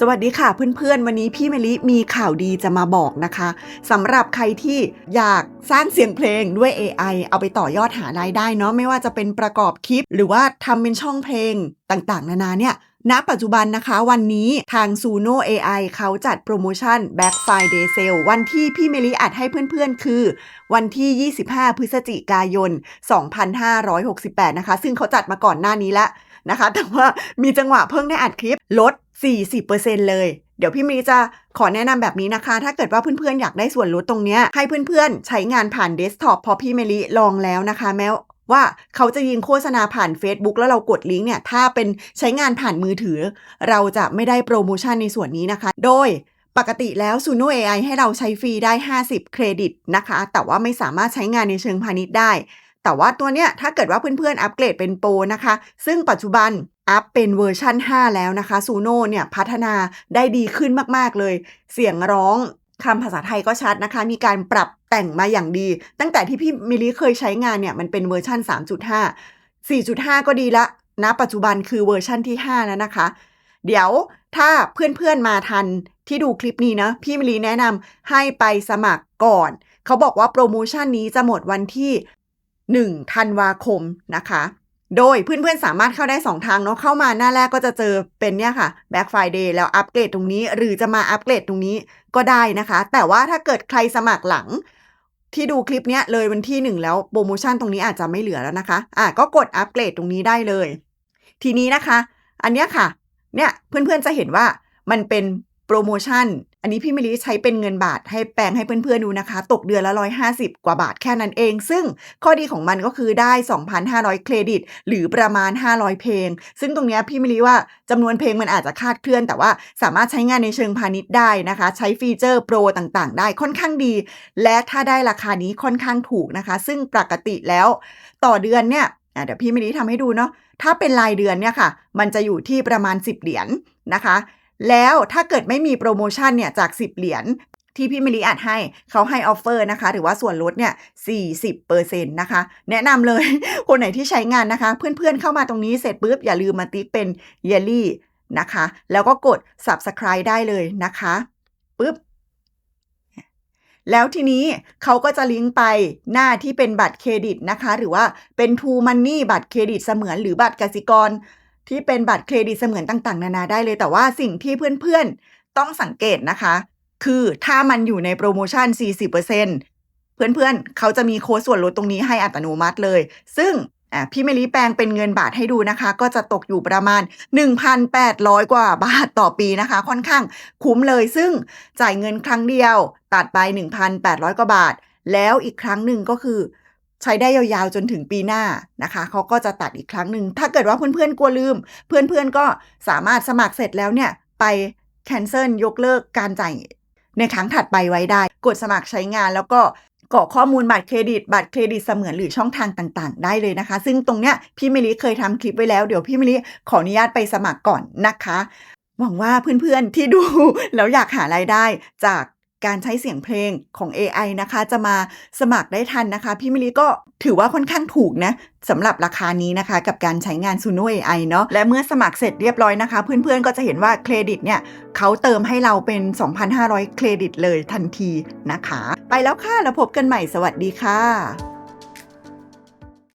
สวัสดีค่ะเพื่อนๆ วันนี้พี่เมลิมีข่าวดีจะมาบอกนะคะสำหรับใครที่อยากสร้างเสียงเพลงด้วย AI เอาไปต่อยอดหารายได้เนาะไม่ว่าจะเป็นประกอบคลิป หรือว่าทำเป็นช่องเพลงต่างๆ นานาเนี่ยณปัจจุบันนะคะวันนี้ทาง Suno AI เขาจัดโปรโมชั่น Black Friday Sale วันที่พี่เมลิอัดให้เพื่อนๆ คือ วันที่ 25 พฤศจิกายน 2568 นะคะ ซึ่งเขาจัดมาก่อนหน้านี้แล้ว นะคะ แต่ว่ามีจังหวะเพิ่งได้อัดคลิปลด 40%เลย เดี๋ยวพี่มีจะขอแนะนำแบบนี้นะคะ ถ้าเกิดว่าเพื่อนๆ อยากได้ส่วนลดตรงเนี้ย ให้เพื่อนๆ ใช้งานผ่านเดสก์ท็อปพอพี่เมลิลองแล้วนะคะ แม้ว่าเขาจะยิงโฆษณาผ่าน Facebook แล้วเรากดลิงก์เนี่ย ถ้าเป็นใช้งานผ่านมือถือ เราจะไม่ได้โปรโมชั่นในส่วนนี้นะคะ โดยปกติแล้ว Suno AI ให้เราใช้ฟรีได้ 50 เครดิตนะคะ แต่ว่าไม่สามารถใช้งานในเชิงพาณิชย์ได้ แต่ว่าตัวเนี้ยถ้าเกิดว่าเพื่อนๆอัปเกรดเป็นโปรนะคะ ซึ่งปัจจุบันอัพเป็นเวอร์ชัน5 แล้วนะคะซูโน่เนี่ยพัฒนาได้ดีขึ้นมากๆเลย เสียงร้องคำภาษาไทยก็ชัดนะคะ มีการปรับแต่งมาอย่างดี ตั้งแต่ที่พี่มิลิเคยใช้งานเนี่ยมันเป็นเวอร์ชัน3.5 4.5 ก็ดีละนะปัจจุบันคือเวอร์ชันที่ 5 แล้วนะคะ เดี๋ยวถ้าเพื่อนๆมาทันที่ดูคลิปนี้นะ พี่มิลลิแนะนำให้ไปสมัครก่อน เขาบอกว่าโปรโมชั่นนี้จะหมดวันที่ 1ธันวาคมนะคะ โดยเพื่อนๆสามารถเข้าได้ 2 ทางเนาะเข้ามาหน้าแรกก็จะเจอเป็นเนี่ยค่ะ Black Friday แล้วอัปเกรดตรงนี้ หรือจะมาอัปเกรดตรงนี้ก็ได้นะคะ แต่ว่าถ้าเกิดใครสมัครหลังที่ดูคลิปเนี้ยเลยวันที่ 1 แล้วโปรโมชั่นตรงนี้อาจจะไม่เหลือแล้วนะคะ อะก็กดอัปเกรดตรงนี้ได้เลย ทีนี้นะคะ อันเนี้ยค่ะ เนี่ยเพื่อนๆจะเห็นว่ามันเป็นโปรโมชั่น อันนี้พี่มิลิใช้เป็นเงินบาทให้แปลงให้เพื่อนๆดูนะคะ ตกเดือนละ 150 กว่าบาทแค่นั้นเอง ซึ่งข้อดีของมันก็คือได้ 2,500 เครดิต หรือประมาณ 500 เพลง ซึ่งตรงนี้พี่มิลิว่าจำนวนเพลงมันอาจจะคาดเคลื่อน แต่ว่าสามารถใช้งานในเชิงพาณิชย์ได้นะคะ ใช้ฟีเจอร์โปรต่างๆ ได้ค่อนข้างดี และถ้าได้ราคานี้ค่อนข้างถูกนะคะ ซึ่งปกติแล้วต่อเดือนเนี่ยเดี๋ยวพี่มิลิทำให้ดูเนาะถ้าเป็นรายเดือนเนี่ยค่ะ มันจะอยู่ที่ประมาณ 10 เหรียญนะคะ แล้วถ้าเกิดไม่มีโปรโมชั่นเนี่ยจาก 10 เหรียญที่พี่มิลิอัดให้เขาให้ออฟเฟอร์นะคะ หรือว่าส่วนลดเนี่ย 40%นะคะ แนะนำเลย คนไหนที่ใช้งานนะคะ เพื่อนๆเข้ามาตรงนี้เสร็จปุ๊บ อย่าลืมมาติ๊กเป็นเยลลี่นะคะ แล้วก็กด subscribe ได้เลยนะคะปุ๊บแล้วทีนี้เขาก็จะลิงก์ไปหน้าที่เป็นบัตรเครดิตนะคะ หรือว่าเป็น True Money บัตรเครดิตเสมือนหรือบัตรกสิกร ที่เป็นบัตรเครดิตเสมือนต่างๆ นานาได้เลย แต่ว่าสิ่งที่เพื่อนๆต้องสังเกตนะคะ คือถ้ามันอยู่ในโปรโมชั่น 40%เพื่อนๆ เขาจะมีโค้ดส่วนลดตรงนี้ให้อัตโนมัติเลย ซึ่งพี่เมลีแปลงเป็นเงินบาทให้ดูนะคะ ก็จะตกอยู่ประมาณ 1,800 กว่าบาทต่อปีนะคะ ค่อนข้างคุ้มเลย ซึ่งจ่ายเงินครั้งเดียว ตัดไป 1,800 กว่าบาท แล้วอีกครั้งหนึ่งก็คือ ใช้ได้ยาวๆจนถึงปีหน้านะคะเขาก็จะตัดอีกครั้งหนึ่งถ้าเกิดว่าเพื่อนๆกลัวลืม เพื่อนๆก็สามารถสมัครเสร็จแล้วเนี่ยไป cancel ยกเลิกการจ่ายในครั้งถัดไปไว้ได้ กดสมัครใช้งานแล้วก็กรอกข้อมูลบัตรเครดิต บัตรเครดิตเสมือนหรือช่องทางต่างๆ ได้เลยนะคะ ซึ่งตรงเนี้ยพี่มิลิเคยทำคลิปไว้แล้ว เดี๋ยวพี่มิลิขออนุญาตไปสมัครก่อนนะคะ หวังว่าเพื่อนๆที่ดูแล้วอยากหารายได้จาก การใช้เสียงเพลงของ AI นะคะ จะมาสมัครได้ทันนะคะ พี่มิลิก็ถือว่าค่อนข้างถูกนะสำหรับราคานี้นะคะ กับการใช้งาน Suno AI เนาะและเมื่อสมัครเสร็จเรียบร้อยนะคะ เพื่อนๆก็จะเห็นว่าเครดิตเนี่ยเขาเติมให้เราเป็น 2,500 เครดิตเลยทันทีนะคะ ไปแล้วค่ะแล้วพบกันใหม่สวัสดีค่ะ